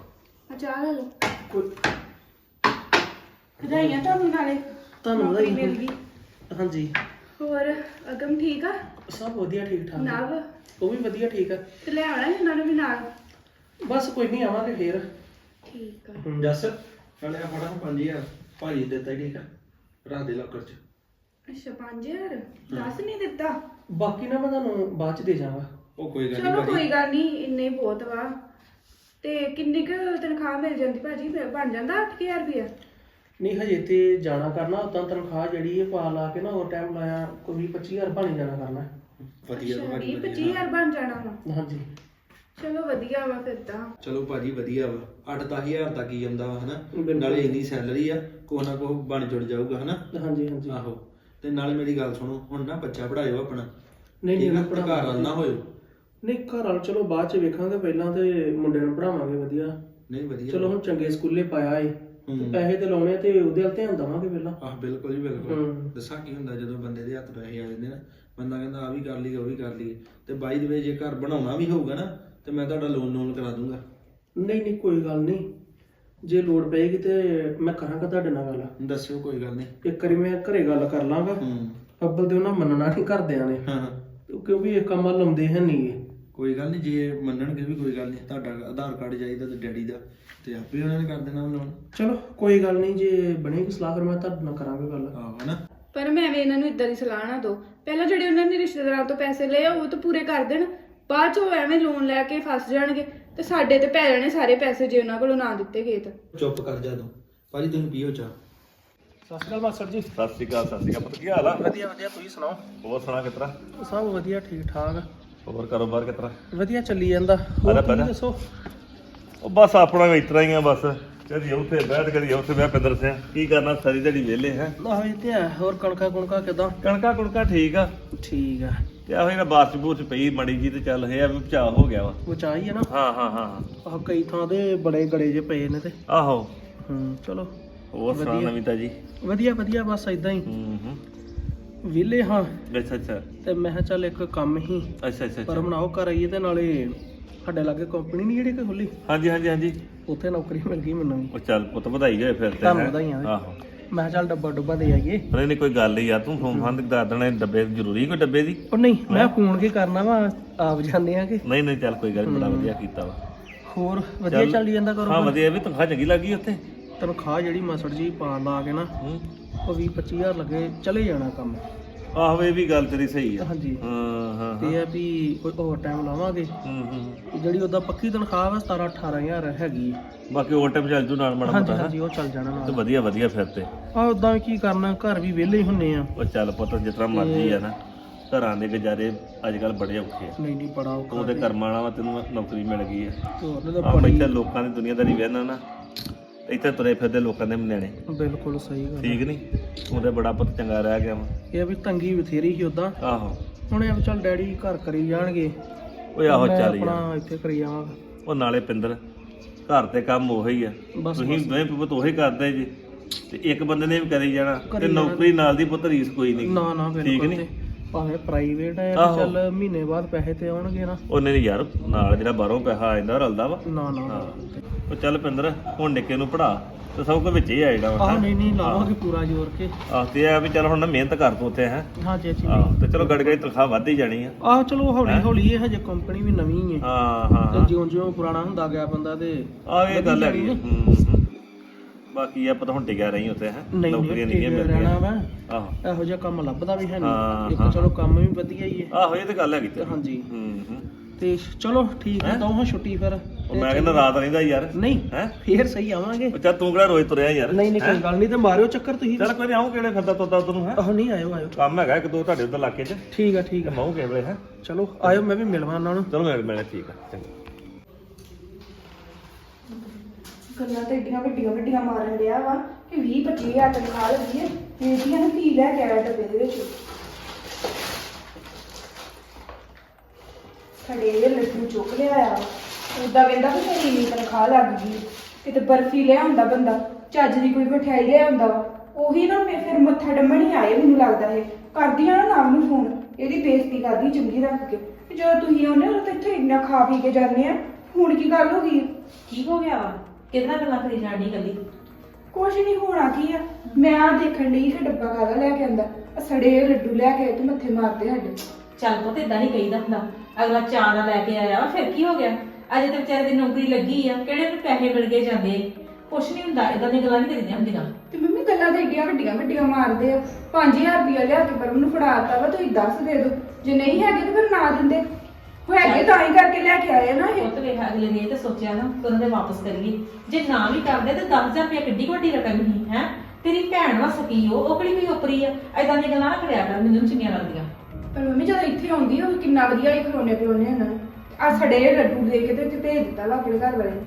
ਆ ਚਾਹ ਲੈ ਲਓ। ਕੋਈ ਵਧਾਈਆਂ ਤੁਹਾਨੂੰ ਨਾਲੇ। ਤੁਹਾਨੂੰ ਨੌਕਰੀ ਵਧਾਈ ਮਿਲ ਗਈ। ਹਾਂਜੀ। ਹੋਰ ਅਗਮ ਠੀਕ ਆ? ਸਭ ਵਧੀਆ ਠੀਕ ਠਾਕ। ਨਵ? ਉਹ ਵੀ ਵਧੀਆ ਠੀਕ ਆ। ਤੇ ਲੈ ਆਉਣਾ ਸੀ ਉਹਨਾਂ ਨੂੰ ਵੀ ਨਾਲ? ਬਸ ਕੋਈ ਨਹੀਂ ਆਵਾਂਗੇ ਫੇਰ। ਠੀਕ ਆ। ਹਮ, ਜੱਸ ਨਾਲੇ ਆ ਫੜਾ 5000 ਭਾਜੀ ਦਿੱਤਾ ਹੀ ਠੀਕ ਆ? ਰੱਖ ਦੇ ਲੋਕਰ ਚ। ਅੱਛਾ 5000 ਦੱਸ ਨਹੀਂ ਦਿੱਤਾ? ਬਾਕੀ ਨਾ ਮੈਂ ਤੁਹਾਨੂੰ ਬਾਅਦ ਚ ਦੇ ਜਾਵਾਂਗਾ ਉਹ ਕੋਈ ਗੱਲ ਚਲੋ ਨਹੀਂ ਕੋਈ ਗੱਲ ਨਹੀਂ ਇੰਨੇ ਹੀ ਬਹੁਤ ਵਾ। ਤੇ ਕਿੰਨੀ ਕੁ ਤਨਖਾਹ ਮਿਲ ਜਾਂਦੀ ਭਾਜੀ? ਫਿਰ ਬਣ ਜਾਂਦਾ 8000 ਰੁਪਇਆ? ਨਹੀਂ ਹਜੇ ਤੇ ਜਾਣਾ ਕਰਨਾ ਉਦਾਂ ਤਨਖਾਹ ਜਿਹੜੀ ਹੈ ਪਾ ਲਾ ਕੇ ਨਾ ਉਹ ਟਾਈਮ ਲਾਇਆ ਕੋਈ 25000 ਬਣ ਜਾਣਾ ਕਰਨਾ। ਵਧੀਆ ਅੱਛਾ, ਭਾਜੀ ਵੀਹ ਵਧੀਆ। 25000 ਬਣ ਜਾਣਾ ਵਾ। ਹਾਂਜੀ। ਚਲੋ ਵਧੀਆ ਵਾ ਫਿਰ ਤਾਂ। ਚਲੋ ਭਾਜੀ ਵਧੀਆ ਵਾ। 8-10000 ਤੱਕ ਹੀ ਆਉਂਦਾ ਵਾ ਹਨਾ। ਬਿਲਕੁਲ। ਨਾਲੇ ਇੰਨੀ ਸੈਲਰੀ ਆ ਕੋਹ ਨਾ ਕੋਹ ਬਣ ਜੁੜ ਜਾਊਗਾ ਹਨਾ। ਹਾਂਜੀ ਹਾਂਜੀ। ਆਹੋ। ਤੇ ਨਾਲੇ ਮੇਰੀ ਗੱਲ ਸੁਣੋ ਹੁਣ ਨਾ ਬੱਚਾ ਪੜਾਇਓ ਆਪਣਾ। ਨਹੀਂ ਠੀਕ ਆ? ਨਹੀਂ ਤੇ ਘਰ ਵੱਲ ਨਾ ਹੋਇਓ। ਨਹੀਂ ਘਰ ਵਾਲ ਚਲੋ ਬਾਅਦ ਚ ਵੇਖਾਂਗੇ ਪਹਿਲਾਂ ਤੇ ਮੁੰਡੇ ਨੂੰ ਪੜਾਵਾਂਗੇ ਵਧੀਆ। ਨਹੀਂ ਵਧੀਆ। ਚਲੋ ਹੁਣ ਚੰਗੇ ਸਕੂਲੇ ਪਾਇਆ ਏ। ਤੇ ਹੂੰ। ਪੈਸੇ ਤੇ ਲਾਉਣੇ ਤੇ ਉਹਦੇ ਵੱਲ ਧਿਆਨ ਦਵਾਂਗੇ ਪਹਿਲਾਂ। ਆਹ ਬਿਲਕੁਲ ਜੀ ਬਿਲਕੁਲ। ਦੱਸਾਂ ਕੀ ਹੁੰਦਾ ਜਦੋਂ ਬੰਦੇ ਦੇ ਹੱਥ ਪੈਸੇ ਆ ਜਾਂਦੇ ਨਾ। ਬੰਦਾ ਕਹਿੰਦਾ ਆ ਵੀ ਕਰ ਲਈ ਉਹ ਵੀ ਕਰ ਲਈ ਤੇ ਬਾਈ ਦੇ ਵਿੱਚ ਜੇ ਘਰ ਬਣਾਉਣਾ ਵੀ ਹੋਊਗਾ ਨਾ ਤੇ ਮੈਂ ਤੁਹਾਡਾ ਲੋਨ ਲੋਨ ਕਰਾ ਦੂੰਗਾ। ਨਹੀਂ ਨਹੀਂ ਕੋਈ ਗੱਲ ਨਹੀਂ। ਜੇ ਲੋੜ ਪਏਗੀ ਤੇ ਮੈਂ ਕਰਾਂਗਾ ਤੁਹਾਡੇ ਨਾਲ ਗੱਲ। ਦੱਸਿਓ ਕੋਈ ਗੱਲ ਨਹੀਂ। ਇੱਕ ਵਾਰੀ ਮੈਂ ਘਰੇ ਗੱਲ ਕਰ ਲਾਂਗਾ। ਹੂੰ। ਅੱਬਲ ਤੇ ਉਹਨਾਂ ਮੰਨਣਾ ਨਹੀਂ ਘਰਦਿਆਂ ਨੇ। ਹਾਂ ਕਿਉਂਕਿ ਇਹ ਕੰਮ ਲਾਉਂਦੇ ਹੈ ਨਹੀਂਗੇ ਕੋਈ ਗੱਲ ਨਹੀਂ ਜੇ ਮੰਨਣਗੇ ਵੀ ਕੋਈ ਗੱਲ ਨਹੀਂ ਤੁਹਾਡਾ ਆਧਾਰ ਕਾਰਡ ਚਾਹੀਦਾ ਤੇ ਡੈਡੀ ਦਾ ਤੇ ਆਪੇ ਉਹਨਾਂ ਨੇ ਕਰ ਦੇਣਾ ਲੋਨ ਚਲੋ ਕੋਈ ਗੱਲ ਨਹੀਂ ਜੇ ਬਣੇਗੀ ਸਲਾਹ ਫਿਰ ਮੈਂ ਤੁਹਾਡੇ ਨਾਲ ਕਰਾਂਗਾ ਗੱਲ। ਆਹੋ ਹਨਾ ਪਰ ਮੈਂ ਵੀ ਇਹਨਾਂ ਨੂੰ ਇਦਾਂ ਦੀ ਸਲਾਹ ਨਾ ਦੋ ਪਹਿਲਾਂ ਜਿਹੜੇ ਉਹਨਾਂ ਨੇ ਰਿਸ਼ਤੇਦਾਰਾਂ ਤੋਂ ਪੈਸੇ ਲਏ ਆ, ਉਹ ਤਾਂ ਪੂਰੇ ਕਰ ਦੇਣ। ਬਾਅਦ ਚ ਉਹ ਐਵੇਂ ਲੋਨ ਲੈ ਕੇ ਫਸ ਜਾਣਗੇ ਤੇ ਸਾਡੇ ਤੇ ਪੈ ਜਾਣੇ ਸਾਰੇ ਪੈਸੇ ਜੇ ਉਹਨਾਂ ਕੋਲੋਂ ਨਾ ਦਿੱਤੇ ਗਏ ਤਾਂ ਚੁੱਪ ਕਰ ਜਾ ਤੂੰ। ਭਾਜੀ ਤੁਸੀਂ ਪੀਓ ਚਾਹ। ਸਤਿ ਸ਼੍ਰੀ ਅਕਾਲ ਮਾਸਟਰ ਜੀ। ਸਤਿ ਸ਼੍ਰੀ ਅਕਾਲ ਸਤਿ ਸ਼੍ਰੀ ਅਕਾਲ। ਪੁੱਤ ਕੀ ਹਾਲ ਆ? ਵਧੀਆ ਵਧੀਆ ਤੁਸੀਂ ਸੁਣਾਓ? ਹੋਰ ਸੁਣਾ ਕਿਤਰਾ? ਸਭ ਵਧੀਆ ਠੀਕ ਠਾਕ। ਹੋਰ ਕਾਰੋਬਾਰ ਕਿਤਰਾ? ਵਧੀਆ ਚੱਲੀ ਜਾਂਦਾ। ਹੋਰ ਤੁਸੀਂ। ਦੱਸੋ? ਉਹ ਬਸ ਆਪਣਾ ਵੀ ਇਤਰਾ ਹੀ ਆ ਬਸ। ਕਦੀ ਉੱਥੇ ਬੈਠ ਕਦੀ ਉੱਥੇ। ਬਹਿ ਪਿੰਦਰ ਸਿੰਘ ਕੀ ਕਰਨਾ? ਸਾਰੀ ਦਿਹਾੜੀ ਵਿਹਲੇ ਹੈ? ਆਹੋ ਇਹ ਤੇ ਹੈ। ਹੋਰ ਕਣਕਾ ਕੁਣਕਾ ਕਿਦਾਂ? ਕਣਕਾ ਕੁਣਕਾ ਠੀਕ ਆ। ਠੀਕ ਆ। ਤੇ ਆਹੋ ਇਹਨਾਂ ਬਾਰਿਸ਼ ਬੂਰਸ਼ ਪਈ ਮੜੀ ਜੀ ਤੇ ਚੱਲ ਇਹ ਆ ਵੀ ਬਚਾਅ ਹੋ ਗਿਆ ਵਾ। ਚਾਹੀ ਹੈ ਨਾ? ਹਾਂ ਹਾਂ ਹਾਂ ਆਹ ਕਈ ਥਾਂ ਤੇ ਬੜੇ ਗੜੇ ਜੇ ਪਏ ਨੇ ਤੇ। ਆਹੋ। ਹੂੰ ਚਲੋ। ਹੋਰ ਸੁਣਾ ਵਧੀਆ। ਨਵੀਤਾ ਜੀ ਵਧੀਆ ਵਧੀਆ ਬਸ ਇਦਾਂ ਹੀ। ਹੂੰ ਹੂੰ। ਅੱਛਾ ਅੱਛਾ। ਤੇ ਮੈਂ ਕਿਹਾ ਚੱਲ ਇੱਕ ਕੰਮ ਹੀ। ਅੱਛਾ ਅੱਛਾ ਪਰ ਅੱਛਾ। ਬਣਾਓ ਕਰ ਆਈਏ ਤੇ ਨਾਲੇ ਸਾਡੇ ਲਾਗੇ ਕੰਪਨੀ ਨਹੀਂ ਜਿਹੜੀ ਕਿ ਖੁੱਲੀ? ਹਾਂਜੀ ਹਾਂਜੀ ਹਾਂਜੀ। ਉੱਥੇ ਨੌਕਰੀ ਮਿਲ ਗਈ ਮੈਨੂੰ ਵੀ। ਉਹ ਚੱਲ ਪੁੱਤ ਵਧਾਈ ਹੋਏ ਫਿਰ ਤੇ ਤੁਹਾਨੂੰ ਹੈਂ। ਵਧਾਈਆਂ। ਆਹੋ। ਮੈਂ ਕਿਹਾ ਚੱਲ ਡੱਬਾ ਡੁੱਬਾ ਦੇ ਆਈਏ। ਪਰ ਨਹੀਂ ਕੋਈ ਗੱਲ ਹੀ ਆ ਤੂੰ ਫੋਨ ਫਾਨ ਦੱਸ ਦੇਣਾ ਡੱਬੇ ਜ਼ਰੂਰੀ ਕੋਈ ਡੱਬੇ ਦੀ? ਉਹ ਨਹੀਂ ਮੈਂ ਫੋਨ ਕੀ ਕਰਨਾ ਵਾ ਆਪ ਜਾਂਦੇ ਆ ਕਿ ਨਹੀਂ ਨਹੀਂ ਚੱਲ ਕੋਈ ਗੱਲ ਨੀ, ਬੜਾ ਵਧੀਆ ਕੀਤਾ ਵਾ। ਹੋਰ ਵਧੀਆ ਚੱਲ। ਚੱਲੀ ਜਾਂਦਾ ਹਾਂ ਕਰੋ ਵਧੀਆ ਵੀ ਤਨਖਾਹ ਚੰਗੀ ਲੱਗੀ ਉੱਥੇ? ਤਨਖਾਹ ਜਿਹੜੀ ਮਾਸੜ ਜੀ ਪਾ ਲਾ ਕੇ ਨਾ ਹੂੰ। ਉਹ 20 25000 ਲੱਗੇ ਚਲੇ ਜਾਣਾ ਕੰਮ। ਆਹੋ ਇਹ ਵੀ ਗੱਲ ਤੇਰੀ ਸਹੀ ਆ। ਹਾਂਜੀ। ਹਾਂ ਹਾਂ ਤੇ ਇਹ ਆ ਵੀ ਕੋਈ ਹੋਰ ਟਾਈਮ ਲਾਵਾਂਗੇ। ਹੂੰ ਹੂੰ ਜਿਹੜੀ ਉਹਦਾ ਪੱਕੀ ਤਨਖਾਹ ਵਾ 17 18000 ਹੈਗੀ। ਬਾਕੀ ਓਵਰ ਟਾਈਮ ਚੱਲ ਜੂ ਨਾਲ ਮਾੜਾ ਹਾਂਜੀ ਮੋਟਾ ਹਾਂਜੀ ਉਹ ਚੱਲ ਜਾਣਾ ਤੇ ਨਾਲ ਵਧੀਆ ਵਧੀਆ ਫਿਰ ਤੇ। ਆ ਉਦਾਂ ਕੀ ਕਰਨਾ ਘਰ ਵੀ ਵਿਹਲੇ ਹੀ ਹੁੰਨੇ ਆ। ਉਹ ਚੱਲ ਪੁੱਤ ਜਿਸ ਤਰ੍ਹਾਂ ਮਰਜ਼ੀ ਆ ਨਾ। ਘਰਾਂ ਦੇ ਗੁਜ਼ਾਰੇ ਅੱਜ ਕੱਲ ਬੜੇ ਔਖੇ ਆ। ਨਹੀਂ ਨਹੀਂ ਬੜਾ ਔਖਾ ਤੂੰ ਤੇ। ਕਰਮਾਂ ਵਾਲਾ ਵਾ ਤੈਨੂੰ ਨੌਕਰੀ ਮਿਲ ਗਈ ਆ। ਹੋਰ ਨੇ ਤਾਂ ਆਹ ਬੜੀ ਇੱਥੇ ਲੋਕਾਂ ਦੀ ਦੁਨੀਆਦਾਰੀ ਵੇਖਣਾ ਨਾ। ਇੱਥੇ ਤੁਰੇ ਫਿਰਦੇ ਲੋਕਾਂ ਦੇ ਨਿਆਣੇ। ਬਿਲਕੁਲ ਸਹੀ ਗੱਲ ਠੀਕ ਨਹੀਂ ਤੇ ਬੜਾ ਪੁੱਤ ਚੰਗਾ ਰਹਿ ਗਿਆ ਵਾ। ਇਹ ਵੀ ਤੰਗੀ ਬਥੇਰੀ ਸੀ ਉਦਾਂ। ਆਹੋ। ਹੁਣ ਇਹ ਵੀ ਚੱਲ ਡੈਡੀ ਘਰ ਕਰੀ ਜਾਣਗੇ। ਓਏ ਆਹੋ ਮੈਂ ਚੱਲ ਯਾਰ। ਆਪਣਾ ਇੱਥੇ ਕਰੀ ਜਾਵਾਂਗਾ। ਉਹ ਨਾਲੇ ਪਿੰਦਰ ਘਰ ਤੇ ਕੰਮ ਉਹੀ ਆ। ਬਸ ਤੁਸੀਂ ਦੋਵੇਂ ਪੁੱਤ ਉਹੀ ਕਰਦੇ ਜੀ। ਤੇ ਇੱਕ ਬੰਦੇ ਨੇ ਵੀ ਕਰੀ ਜਾਣਾ। ਤੇ ਕਰੀ ਜਾਣਾ। ਨੌਕਰੀ ਨਾਲ ਦੀ ਪੁੱਤ ਰੀਸ ਕੋਈ ਨਹੀਂ ਨਾ ਨਾ ਠੀਕ ਬਿਲਕੁਲ ਨੀ? ਤੇ ਭਾਵੇਂ ਪ੍ਰਾਈਵੇਟ ਹੈ ਆਹੋ। ਤੇ ਚੱਲ ਮਹੀਨੇ ਬਾਅਦ ਪੈਸੇ ਤੇ ਆਉਣਗੇ ਨਾ। ਉਹਨੇ ਨੀ ਯਾਰ ਨਾਲ ਜਿਹੜਾ ਬਾਹਰੋਂ ਪੈਸਾ ਆ ਜਾਂਦਾ ਉਹ ਰਲਦਾ ਵਾ। ਨਾ ਨਾ। ਉਹ ਚੱਲ ਪਿੰਦਰ ਹੁਣ ਨਿੱਕੇ ਨੂੰ ਪੜਾ ਤੇ ਸਭ ਕੁਝ ਵਿੱਚ ਹੀ ਆ ਜਿਹੜਾ ਵਾ ਆਹ ਹੈਂ। ਨਹੀਂ ਨਹੀਂ ਲਾਵਾਂਗੇ ਪੂਰਾ ਜ਼ੋਰ ਕੇ। ਆਹ ਤੇ ਇਹ ਆ ਵੀ ਚੱਲ ਹੁਣ ਨਾ ਮਿਹਨਤ ਕਰ ਤੂੰ ਉੱਥੇ ਹੈ। ਹਾਂ ਜੀ ਜੀ। ਆਹ ਤੇ ਚਲੋ ਗੜ ਗੜੀ ਤਨਖਾਹ ਵੱਧ ਹੀ ਜਾਣੀ ਆ। ਆਹ ਚਲੋ ਹੌਲੀ ਹੌਲੀ ਇਹ ਹਜੇ ਕੰਪਨੀ ਵੀ ਨਵੀਂ ਹੈ ਹਾਂ। ਹਾਂ ਤੇ ਜਿਉਂ ਜਿਉਂ ਪੁਰਾਣਾ ਹੁੰਦਾ ਗਿਆ ਬੰਦਾ ਤੇ ਆਹ ਇਹ ਗੱਲ ਹੈਗੀ ਆ। ਜਾਣੀ ਹੂੰ ਹੂੰ। ਬਾਕੀ ਆ ਪਤਾ ਹੁਣ ਟਿਕਿਆ ਰਹੀ ਉੱਥੇ ਹੈ। ਨਹੀਂ ਨੌਕਰੀਆਂ ਨਹੀਂ ਮਿਲਦੀਆਂ। ਰਹਿਣਾ ਵਾ। ਆਹੋ। ਇਹੋ ਜਿਹਾ ਕੰਮ ਲੱਭਦਾ ਵੀ ਹੈ ਹਾਂ, ਨਹੀਂ ਹਾਂ। ਇੱਕ ਚਲੋ ਕੰਮ ਵੀ ਵਧੀਆ ਹੀ ਹੈ। ਆਹੋ ਇਹ ਤੇ ਗੱਲ ਹੈਗੀ ਤੇ ਹਾਂਜੀ। ਹੂੰ ਹੂੰ। ਤੇ ਚਲੋ ਠੀਕ ਹੈ ਦਊਂ ਛੁੱਟੀ ਫਿਰ। ਉਹ ਮੈਂ ਕਹਿੰਦਾ ਰਾਤ ਰਹਿੰਦਾ ਯਾਰ। ਨਹੀਂ ਹੈ? ਫੇਰ ਸਹੀ ਆਵਾਂਗੇ। ਉਹ ਚੱਲ ਤੂੰ ਕਿਹੜਾ ਰੋਜ਼ ਤੁਰਿਆ ਯਾਰ। ਨਹੀਂ ਨਹੀਂ ਕੋਈ ਗੱਲ ਨਹੀਂ ਤੇ ਮਾਰਿਓ ਚੱਕਰ ਤੁਸੀਂ ਚੱਲ ਕੋਈ ਨੀ ਆਉਂ ਕਿਹੜੇ ਫਿਰਦਾ ਤੋਦਾ ਉਧਰ ਨੂੰ ਹੈ? ਆਹ ਨਹੀਂ ਆਇਓ ਆਇਓ। ਕੰਮ ਹੈਗਾ ਇੱਕ ਦੋ ਤੁਹਾਡੇ ਉਧਰ ਇਲਾਕੇ 'ਚ। ਠੀਕ ਆ ਠੀਕ ਤੇ ਆ ਮਾਉ ਕਿਹੜੇ ਹੈ? ਚਲੋ ਆਇਓ ਮੈਂ ਵੀ ਮਿਲਵਾਂ ਉਹਨਾਂ ਨੂੰ। ਚਲੋ ਮੇਰੇ ਮੇਰੇ ਠੀਕ ਆ ਚੰਗਾ। ਗੱਲਾਂ ਤੇ ਏਡੀਆਂ ਵੱਡੀਆਂ ਵੱਡੀਆਂ ਮਾਰਨ ਡਿਆ ਵਾ ਕਿ 20 25000 ਤਨਖਾਹ ਲੱਗੀ ਹੈ ਇਹਦੀਆਂ ਨੂੰ, ਕੀ ਲੈ ਕੇ ਆਇਆ ਡੱਬੇ ਦੇ ਵਿੱਚ? ਖੜੇ ਇਹ ਲੱਡੂ ਚੁੱਕ ਲਿਆਇਆ ਉਦਾਂ ਕਹਿੰਦਾ ਕਿ ਮੇਰੀ ਇੰਨੀ ਤਨਖਾਹ ਲੱਗ ਗਈ। ਕਿਤੇ ਬਰਫੀ ਲਿਆ ਹੁੰਦਾ ਬੰਦਾ। ਚੱਜ ਦੀ ਕੋਈ ਮਠਿਆਈ ਲਿਆ ਹੁੰਦਾ ਵਾ। ਉਹੀ ਨਾ ਮੈਂ ਫਿਰ ਮੱਥਾ ਡੰਮਣ ਹੀ ਆਏ, ਮੈਨੂੰ ਲੱਗਦਾ ਇਹ। ਕਰਦੀ ਆ ਨਾ ਨਾਮ ਨੂੰ ਫੋਨ। ਇਹਦੀ ਬੇਇੱਜ਼ਤੀ ਕਰਦੀ ਚੰਗੀ ਰੱਖ ਕੇ। ਜਦੋਂ ਤੁਸੀਂ ਆਉਂਦੇ ਹੋ ਤਾਂ ਇੱਥੇ ਇੰਨਾ ਖਾ ਪੀ ਕੇ ਜਾਂਦੇ ਆ। ਹੁਣ ਕੀ ਗੱਲ ਹੋ ਗਈ? ਕੀ ਹੋ ਗਿਆ ਵਾ? ਕਿਹਦਾ ਗੱਲਾਂ ਕਰੀ ਜਾਣੀ ਗੱਲੀ ਕੁਛ ਨਹੀਂ ਹੋਣਾ ਕੀ ਆ? ਮੈਂ ਆ ਦੇਖਣ ਲਈ ਕਿ ਡੱਬਾ ਕਾਹਦਾ ਲੈ ਕੇ ਆਂਦਾ। ਆਹ ਸੜੇ ਲੱਡੂ ਲੈ ਕੇ ਆਏ ਤੇ ਮੱਥੇ ਮਾਰਦੇ ਸਾਡੇ। ਚੱਲ ਪੁੱਤ ਇਦਾਂ ਨਹੀਂ ਕਹੀਦਾ ਹੁੰਦਾ। ਅਗਲਾ ਨਾਲ ਲੈ ਕੇ ਆਇਆ ਵਾ ਫਿਰ ਕੀ ਹੋ ਗਿਆ? ਅਜੇ ਤੇ ਵਿਚਾਰੇ ਦੀ ਨੌਕਰੀ ਲੱਗੀ ਆ ਕਿਹੜੇ ਨੂੰ ਪੈਸੇ ਮਿਲ ਗਏ ਜਾਂਦੇ ਕੁਛ ਨਹੀਂ ਹੁੰਦਾ ਇਦਾਂ ਦੀਆਂ ਗੱਲਾਂ ਨਹੀਂ ਕਰੀਦੀਆਂ ਹੁੰਦੀਆਂ। ਤੇ ਮੰਮੀ ਗੱਲਾਂ ਤੇ ਏਡੀਆਂ ਵੱਡੀਆਂ ਵੱਡੀਆਂ ਮਾਰਦੇ ਆ। 5000 ਰੁਪਇਆ ਲਿਆ ਕੇ ਪਰ ਮੈਨੂੰ ਫੜਾਤਾ ਵਾ ਤੁਸੀਂ ਦੱਸ ਦੇ ਦਿਓ। ਜੇ ਨਹੀਂ ਹੈਗੇ ਤਾਂ ਫਿਰ ਨਾ ਦਿੰਦੇ। ਹੋਏਗੇ ਤਾਂ ਹੀ ਕਰਕੇ ਲੈ ਕੇ ਆਏ ਨਾ ਇਹ। ਉਹ ਤੇ ਵੇਖ ਅਗਲੇ ਨੇ ਇਹ ਤਾਂ ਸੋਚਿਆ ਨਾ ਕਿ ਉਹਨਾਂ ਦੇ ਵਾਪਸ ਕਰੀਏ ਜੇ ਨਾ ਵੀ ਕਰਦੇ ਤੇ 10000 ਰੁਪਏ ਕਿੱਡੀ ਵੱਡੀ ਰਕਮ ਹੀ ਹੈ? ਤੇਰੀ ਭੈਣ ਵਾ ਸਕੀ ਉਹ ਉਹ ਕਿਹੜੀ ਕੋਈ ਉਪਰੀ ਆ? ਐਦਾਂ ਦੀਆਂ ਗੱਲਾਂ ਨਾ ਕਰਿਆ ਕਰ ਮੈਨੂੰ ਨੀ ਚੰਗੀਆਂ ਲੱਗਦੀਆਂ। ਪਰ ਮੰਮੀ ਜਦੋਂ ਇੱਥੇ ਆਉਂਦੀ ਉਹ ਕਿੰਨਾ ਵਧੀਆ ਹੀ ਖਲੋਣੇ ਪਿਲੋਣੇ ਉਹਨਾਂ ਨੂੰ। ਆ ਸਾਡੇ ਲੱਡੂ ਦੇ ਕੇ ਤੇ ਭੇਜ ਦਿੱਤਾ ਲਾ ਕੇ ਘਰ ਵਾਲੇ ਨੇ।